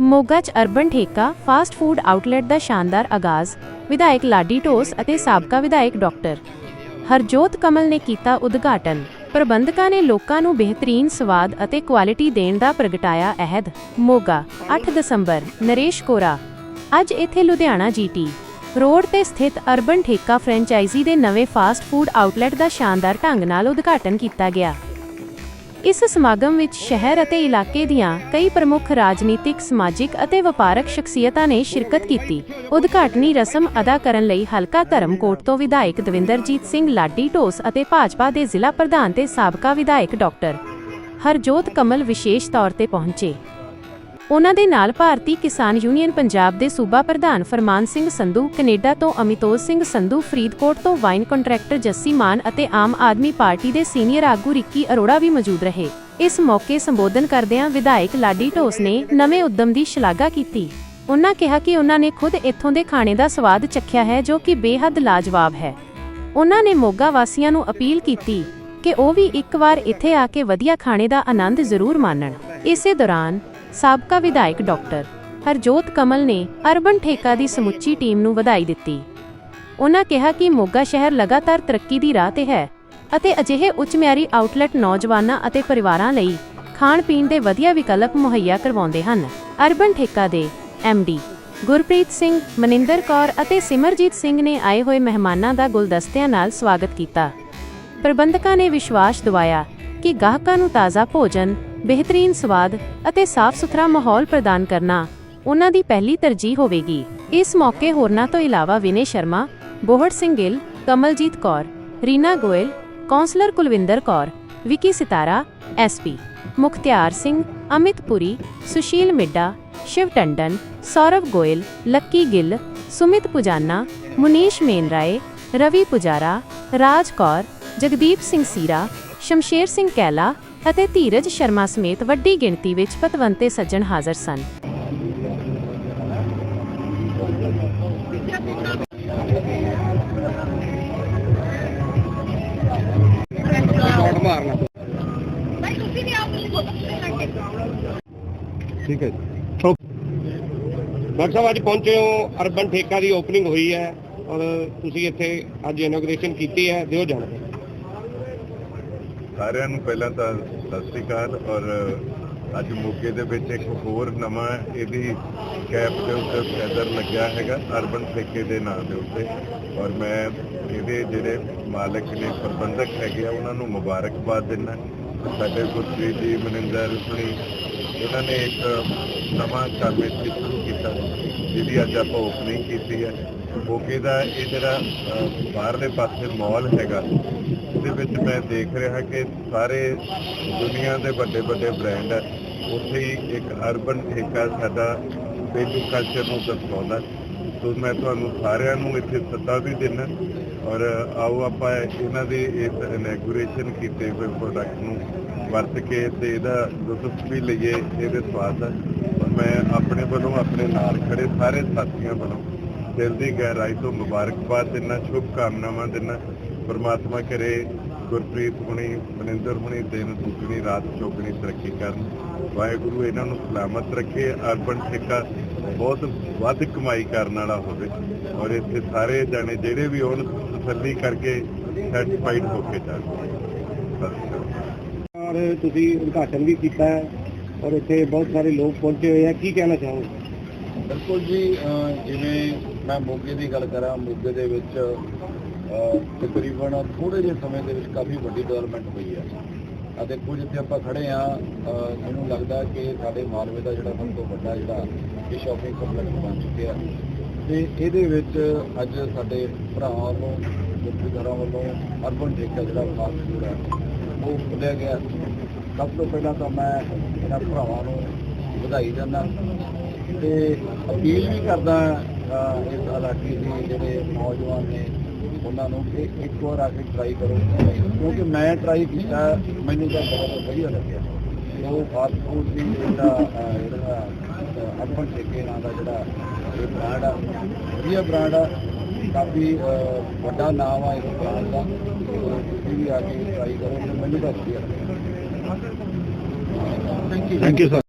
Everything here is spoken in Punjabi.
ਮੋਗਾ 'ਚ ਅਰਬਨ ਠੇਕਾ ਫਾਸਟ ਫੂਡ ਆਊਟਲੈਟ ਦਾ ਸ਼ਾਨਦਾਰ ਆਗਾਜ਼, ਵਿਧਾਇਕ ਲਾਡੀ ਢੋਸ ਅਤੇ ਸਾਬਕਾ ਵਿਧਾਇਕ ਡਾਕਟਰ ਹਰਜੋਤ ਕਮਲ ਨੇ ਕੀਤਾ ਉਦਘਾਟਨ। ਪ੍ਰਬੰਧਕਾਂ ਨੇ ਲੋਕਾਂ ਨੂੰ ਬਿਹਤਰੀਨ ਸਵਾਦ ਅਤੇ ਕੁਆਲਿਟੀ ਦੇਣ ਦਾ ਪ੍ਰਗਟਾਇਆ ਅਹਿਦ। ਮੋਗਾ 8 ਦਸੰਬਰ, ਨਰੇਸ਼ ਕੋਰਾ। ਅੱਜ ਇੱਥੇ ਲੁਧਿਆਣਾ ਜੀਟੀ। ਰੋਡ ਤੇ ਸਥਿਤ ਅਰਬਨ ਠੇਕਾ ਫਰੈਂਚਾਈਜ਼ੀ ਦੇ ਨਵੇਂ ਫਾਸਟ ਫੂਡ ਆਊਟਲੈਟ ਦਾ ਸ਼ਾਨਦਾਰ ਢੰਗ ਨਾਲ ਉਦਘਾਟਨ ਕੀਤਾ ਗਿਆ। ਇਸ ਸਮਾਗਮ ਵਿੱਚ ਸ਼ਹਿਰ ਅਤੇ ਇਲਾਕੇ ਦੀਆਂ ਕਈ ਪ੍ਰਮੁੱਖ ਰਾਜਨੀਤਿਕ, ਸਮਾਜਿਕ ਅਤੇ ਵਪਾਰਕ ਸ਼ਖਸੀਅਤਾਂ ਨੇ ਸ਼ਿਰਕਤ ਕੀਤੀ। ਉਦਘਾਟਨੀ ਰਸਮ ਅਦਾ ਕਰਨ ਲਈ ਹਲਕਾ ਧਰਮਕੋਟ ਤੋਂ ਵਿਧਾਇਕ ਦਵਿੰਦਰਜੀਤ ਸਿੰਘ ਲਾਡੀ ਢੋਸ ਅਤੇ ਭਾਜਪਾ ਦੇ ਜ਼ਿਲ੍ਹਾ ਪ੍ਰਧਾਨ ਤੇ ਸਾਬਕਾ ਵਿਧਾਇਕ ਡਾਕਟਰ ਹਰਜੋਤ ਕਮਲ ਵਿਸ਼ੇਸ਼ ਤੌਰ ਤੇ ਪਹੁੰਚੇ। ਉਹਨਾਂ ਦੇ ਨਾਲ ਭਾਰਤੀ ਕਿਸਾਨ ਯੂਨੀਅਨ ਪੰਜਾਬ ਦੇ ਸੂਬਾ ਪ੍ਰਧਾਨ ਫਰਮਾਨ ਸਿੰਘ ਸੰਧੂ, ਕੈਨੇਡਾ ਤੋਂ ਅਮਿਤੋਜ ਸਿੰਘ ਸੰਧੂ, ਫਰੀਦਕੋਟ ਤੋਂ ਵਾਈਨ ਕੰਟਰੈਕਟਰ ਜੱਸੀ ਮਾਨ ਅਤੇ ਆਮ ਆਦਮੀ ਪਾਰਟੀ ਦੇ ਸੀਨੀਅਰ ਆਗੂ ਰਿੱਕੀ ਅਰੋੜਾ ਵੀ ਮੌਜੂਦ ਰਹੇ। ਇਸ ਮੌਕੇ ਸੰਬੋਧਨ ਕਰਦਿਆਂ ਵਿਧਾਇਕ ਲਾਡੀ ਢੋਸ ਨੇ ਨਵੇਂ ਉਦਮ ਦੀ ਸ਼ਲਾਘਾ ਕੀਤੀ। ਉਹਨਾਂ ਕਿਹਾ ਕਿ ਉਹਨਾਂ ਨੇ ਖੁਦ ਇੱਥੋਂ ਦੇ ਖਾਣੇ ਦਾ ਸਵਾਦ ਚੱਖਿਆ ਹੈ ਜੋ ਕਿ ਬੇਹੱਦ ਲਾਜਵਾਬ ਹੈ। ਉਹਨਾਂ ਨੇ ਮੋਗਾ ਵਾਸੀਆਂ ਨੂੰ ਅਪੀਲ ਕੀਤੀ ਕਿ ਉਹ ਵੀ ਇੱਕ ਵਾਰ ਇੱਥੇ ਆ ਕੇ ਵਧੀਆ ਖਾਣੇ ਦਾ ਆਨੰਦ ਜ਼ਰੂਰ ਮਾਣਨ। ਇਸੇ ਦੌਰਾਨ ਸਾਬਕਾ ਵਿਧਾਇਕ ਡਾਕਟਰ ਹਰਜੋਤ ਕਮਲ ਨੇ ਅਰਬਨ ਠੇਕਾ ਦੀ ਸਮੁੱਚੀ ਟੀਮ ਨੂੰ ਵਧਾਈ ਦਿੱਤੀ। ਉਹਨਾਂ ਕਿਹਾ ਕਿ ਮੋਗਾ ਸ਼ਹਿਰ ਲਗਾਤਾਰ ਤਰੱਕੀ ਦੀ ਰਾਹ ਤੇ ਹੈ ਅਤੇ ਅਜਿਹੇ ਉੱਚ ਮਿਆਰੀ ਆਊਟਲੈਟ ਨੌਜਵਾਨਾਂ ਅਤੇ ਪਰਿਵਾਰਾਂ ਲਈ ਖਾਣ ਪੀਣ ਦੇ ਵਧੀਆ ਵਿਕਲਪ ਮੁਹੱਈਆ ਕਰਵਾਉਂਦੇ ਹਨ। ਅਰਬਨ ਠੇਕਾ ਦੇ ਡੀ ਗੁਰਪ੍ਰੀਤ ਸਿੰਘ, ਮਨਿੰਦਰ ਕੌਰ ਅਤੇ ਸਿਮਰਜੀਤ ਸਿੰਘ ਨੇ ਆਏ ਹੋਏ ਮਹਿਮਾਨਾਂ ਦਾ ਗੁਲਦਸਤਿਆਂ ਨਾਲ ਸਵਾਗਤ ਕੀਤਾ। ਪ੍ਰਬੰਧਕਾਂ ਨੇ ਵਿਸ਼ਵਾਸ ਦਿਵਾਇਆ ਕਿ ਗਾਹਕਾਂ ਨੂੰ ਤਾਜ਼ਾ ਭੋਜਨ ਬਿਹਤਰੀਨ ਸਵਾਦ ਅਤੇ ਸਾਫ਼ ਸੁਥਰਾ ਮਾਹੌਲ ਪ੍ਰਦਾਨ ਕਰਨਾ ਉਹਨਾਂ ਦੀ ਪਹਿਲੀ ਤਰਜੀਹ ਹੋਵੇਗੀ। ਇਸ ਮੌਕੇ ਹੋਰਨਾਂ ਤੋਂ ਇਲਾਵਾ ਵਿਨੇ ਸ਼ਰਮਾ, ਬੋਹੜ ਸਿੰਘ ਗਿੱਲ, ਕਮਲਜੀਤ ਕੌਰ, ਰੀਨਾ ਗੋਇਲ, ਕੌਂਸਲਰ ਕੁਲਵਿੰਦਰ ਕੌਰ, ਵਿਕੀ ਸਿਤਾਰਾ ਐਸਪੀ ਮੁਖਤਿਆਰ ਸਿੰਘ, ਅਮਿਤ ਪੁਰੀ, ਸੁਸ਼ੀਲ ਮਿੱਡਾ, ਸ਼ਿਵ ਟੰਡਨ, ਸੌਰਵ ਗੋਇਲ, ਲੱਕੀ ਗਿੱਲ, ਸੁਮਿਤ ਪੁਜਾਨਾ, ਮੁਨੀਸ਼ ਮੇਨਰਾਏ, ਰਵੀ ਪੁਜਾਰਾ, ਰਾਜ ਕੌਰ, ਜਗਦੀਪ ਸਿੰਘ ਸੀਰਾ, ਸ਼ਮਸ਼ੇਰ ਸਿੰਘ ਕੈਲਾ ਅਤੇ ਧੀਰਜ ਸ਼ਰਮਾ ਸਮੇਤ ਵੱਡੀ ਗਿਣਤੀ ਵਿੱਚ ਪਤਵੰਤੇ ਸੱਜਣ ਹਾਜ਼ਰ ਸਨ। ਠੀਕ ਹੈ ਡਾਕਟਰ ਸਾਹਿਬ, ਅੱਜ ਪਹੁੰਚੇ ਹੋ ਅਰਬਨ ਠੇਕਾ ਦੀ ਓਪਨਿੰਗ ਹੋਈ ਹੈ ਔਰ ਤੁਸੀਂ ਇੱਥੇ ਅੱਜ ਇਨੋਗ੍ਰੇਸ਼ਨ ਕੀਤੀ ਹੈ, ਦਿਓ ਜਾਣਕਾਰੀ। ਸਾਰਿਆਂ ਨੂੰ ਪਹਿਲਾਂ ਤਾਂ ਸਤਿ ਸ੍ਰੀ ਅਕਾਲ ਔਰ ਅੱਜ ਮੋਗੇ ਦੇ ਵਿੱਚ ਇੱਕ ਹੋਰ ਨਵਾਂ ਇਹਦੀ ਕੈਪ ਦੇ ਉੱਤੇ ਫੈਦਰ ਲੱਗਿਆ ਹੈਗਾ, ਅਰਬਨ ਠੇਕੇ ਦੇ ਨਾਂ ਦੇ ਉੱਤੇ। ਔਰ ਮੈਂ ਇਹਦੇ ਜਿਹੜੇ ਮਾਲਕ ਨੇ, ਪ੍ਰਬੰਧਕ ਹੈਗੇ ਆ, ਉਹਨਾਂ ਨੂੰ ਮੁਬਾਰਕਬਾਦ ਦਿੰਦਾ। ਸਾਡੇ ਗੁਰਪ੍ਰੀਤ ਜੀ, ਮਨਿੰਦਰ ਸੁਣੀ ਉਹਨਾਂ ਨੇ ਇੱਕ ਨਵਾਂ ਕੰਮ ਇੱਥੇ ਸ਼ੁਰੂ ਕੀਤਾ, ਜਿਹਦੀ ਅੱਜ ਆਪਾਂ ਓਪਨਿੰਗ ਕੀਤੀ ਹੈ। ਮੋਗੇ ਦਾ ਇਹ ਜਿਹੜਾ ਬਾਹਰਲੇ ਪਾਸੇ ਮਾਲ ਹੈਗਾ, ਉਹਦੇ ਵਿੱਚ ਮੈਂ ਦੇਖ ਰਿਹਾ ਕਿ ਸਾਰੇ ਦੁਨੀਆ ਦੇ ਵੱਡੇ ਵੱਡੇ ਬ੍ਰਾਂਡ ਹੈ ਉੱਥੇ ਹੀ ਇੱਕ ਅਰਬਨ ਠੇਕਾ ਸਾਡਾ ਪੇਂਡੂ ਕਲਚਰ ਨੂੰ ਦਰਸਾਉਂਦਾ। ਸੋ ਮੈਂ ਤੁਹਾਨੂੰ ਸਾਰਿਆਂ ਨੂੰ ਇੱਥੇ ਸੱਦਾ ਵੀ ਦਿੰਦਾ, ਔਰ ਆਓ ਆਪਾਂ ਇਹਨਾਂ ਦੀ ਇਸ ਇਨੈਗੂਰੇਸ਼ਨ ਕੀਤੇ ਹੋਏ ਪ੍ਰੋਡਕਟ ਨੂੰ ਵਰਤ ਕੇ ਤੇ ਇਹਦਾ ਲੁਤਫ ਵੀ ਲਈਏ, ਇਹਦੇ ਸਵਾਦ ਦਾ। ਔਰ ਮੈਂ ਆਪਣੇ ਵੱਲੋਂ ਆਪਣੇ ਨਾਲ ਖੜੇ ਸਾਰੇ ਸਾਥੀਆਂ ਵੱਲੋਂ ਦਿਲ ਦੀ ਗਹਿਰਾਈ ਤੋਂ ਮੁਬਾਰਕਬਾਦ ਦਿੰਦਾ ਸ਼ੁਭ ਕਾਮਨਾਵਾਂ ਦਿੰਦਾ। ਪਰਮਾਤਮਾ ਕਰੇ ਗੁਰਪ੍ਰੀਤ ਹੁਣੀ ਮਨਿੰਦਰ ਹੁਣੀ ਦਿਨ ਦੁੱਗਣੀ ਰਾਤ ਚੌਗਣੀ ਤਰੱਕੀ ਕਰਨ। ਵਾਹਿਗੁਰੂ ਇਹਨਾਂ ਨੂੰ ਸਲਾਮਤ ਰੱਖੇ ਅਰਬਨ ਠੇਕਾ ਬਹੁਤ ਵੱਧ ਕਮਾਈ ਕਰਨ ਵਾਲਾ ਹੋਵੇ। ਔਰ ਇੱਥੇ ਸਾਰੇ ਜਾਣੇ ਜਿਹੜੇ ਵੀ ਹੋਣ ਤਸੱਲੀ ਕਰਕੇ ਸੈਟੀਸਫਾਈਡ ਹੋ ਕੇ ਜਾਣ। ਸਤਿ ਸ਼੍ਰੀ ਅਕਾਲ ਔਰ ਤੁਸੀਂ ਉਦਘਾਟਨ ਵੀ ਕੀਤਾ ਹੈ ਔਰ ਇੱਥੇ ਬਹੁਤ ਸਾਰੇ ਲੋਕ ਪਹੁੰਚੇ ਹੋਏ ਆ। ਕੀ ਕਹਿਣਾ ਚਾਹੋਗੇ? ਬਿਲਕੁਲ ਜੀ ਜਿਵੇਂ ਮੈਂ ਮੋਗੇ ਦੀ ਗੱਲ ਕਰਾਂ, ਮੋਗੇ ਦੇ ਵਿੱਚ ਤਕਰੀਬਨ ਥੋੜੇ ਜਿਹੇ ਸਮੇਂ ਦੇ ਵਿੱਚ ਕਾਫੀ ਵੱਡੀ ਡਿਵੈਲਪਮੈਂਟ ਹੋਈ ਹੈ। ਅਤੇ ਕੁਝ ਇੱਥੇ ਆਪਾਂ ਖੜੇ ਆ ਮੈਨੂੰ ਲੱਗਦਾ ਕਿ ਸਾਡੇ ਮਾਲਵੇ ਦਾ ਜਿਹੜਾ ਸਭ ਤੋਂ ਵੱਡਾ ਜਿਹੜਾ ਇਹ ਸ਼ਾਪਿੰਗ ਕੰਪਲੈਕਸ ਬਣ ਚੁੱਕਿਆ ਤੇ ਇਹਦੇ ਵਿੱਚ ਅੱਜ ਸਾਡੇ ਭਰਾਵਾਂ ਵੱਲੋਂ ਗੁਰਦੁਆਰਾ ਵੱਲੋਂ ਅਰਬਨ ਠੇਕਾ ਜਿਹੜਾ ਫਾਸਟ ਫੂਡ ਉਹ ਖੁੱਲਿਆ ਗਿਆ ਸਭ ਤੋਂ ਪਹਿਲਾਂ ਤਾਂ ਮੈਂ ਇਹਨਾਂ ਭਰਾਵਾਂ ਨੂੰ ਵਧਾਈ ਦਿੰਦਾ ਤੇ ਅਪੀਲ ਵੀ ਕਰਦਾ ਇਸ ਇਲਾਕੇ ਦੇ ਜਿਹੜੇ ਨੌਜਵਾਨ ਨੇ ਉਹਨਾਂ ਨੂੰ ਕਿ ਇੱਕ ਵਾਰ ਆ ਕੇ ਟਰਾਈ ਕਰੋ। ਕਿਉਂਕਿ ਮੈਂ ਟਰਾਈ ਕੀਤਾ ਮੈਨੂੰ ਤਾਂ ਬਹੁਤ ਵਧੀਆ ਲੱਗਿਆ। ਉਹ ਫਾਸਟ ਫੂਡ ਦੀ ਜਿਹੜਾ ਜਿਹੜਾ ਅਹ, ਠੇਕੇ ਨਾਂ ਦਾ ਜਿਹੜਾ ਇਹ ਬ੍ਰਾਂਡ ਆ ਵਧੀਆ ਬ੍ਰਾਂਡ ਆ ਕਾਫੀ ਵੱਡਾ ਨਾਮ ਆ ਇਸ ਬ੍ਰਾਂਡ ਦਾ। ਤੁਸੀਂ ਵੀ ਆ ਕੇ ਟਰਾਈ ਕਰੋ ਮੈਨੂੰ ਤਾਂ ਵਧੀਆ ਲੱਗਿਆ। Thank you thank you